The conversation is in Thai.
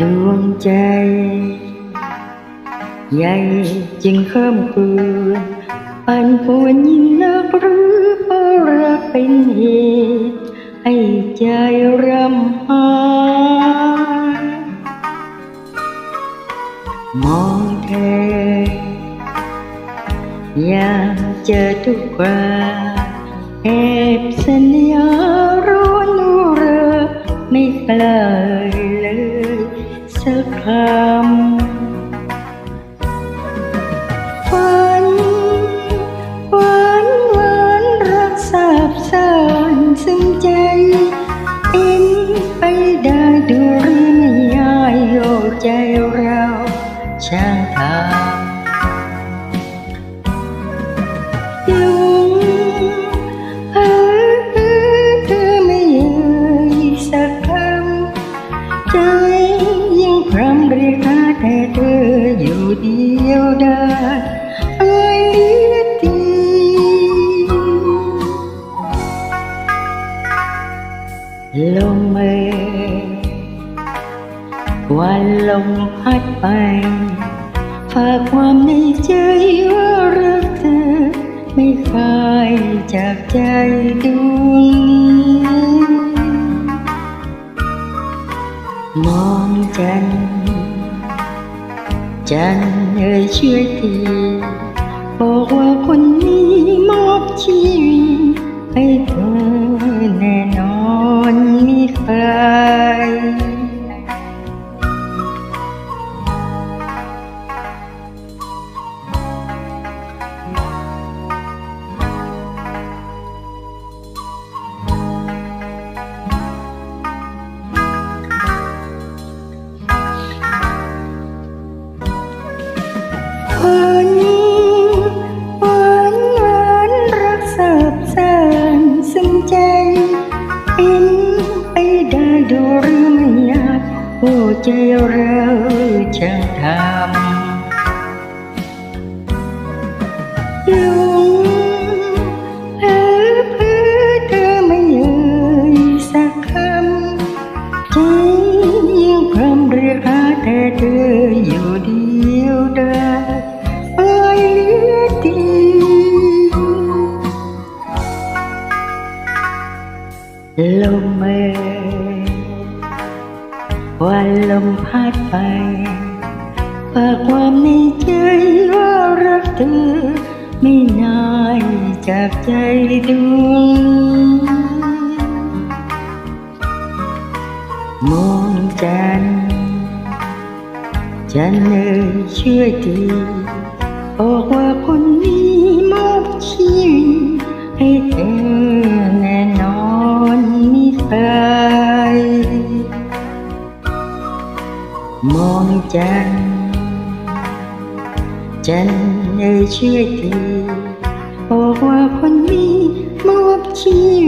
ดวงใจ ใหญ่จึงเพิ่มเกินปันปวนยิ่งนักหรือเพราะรักเป็นเหตุให้ใจรำหามองเธออยากเจอทุกคราแอบสัญญาร้อนเรือไม่กล้าเลย สักคำฝันหวานหวานรักสาบซ่านซึ่งใจ เอ็นไปได้ดูหรือไม่ยายโยใจเราช่างทาง เดียวได้เอ้ยลือดีลมเอ่ยวันลมพัดไป ฝากความในใจว่ารักเธอ ไม่คายจากใจดวงนี้ มองจันทร์ จันเอ่ยช่วยทีบอกว่าคนนี้มอบชีวิตให้เธอ โอ้ใจเราช่างทำ วันลมพัดไปฝากความในใจว่ารักเธอไม่นายจากใจดวงมองจันจันทร์เอ่ยช่วยทีบอกว่าคน มองจัน จันเอ่ยเชื่อทีบอกว่าคนนี้มอบชีว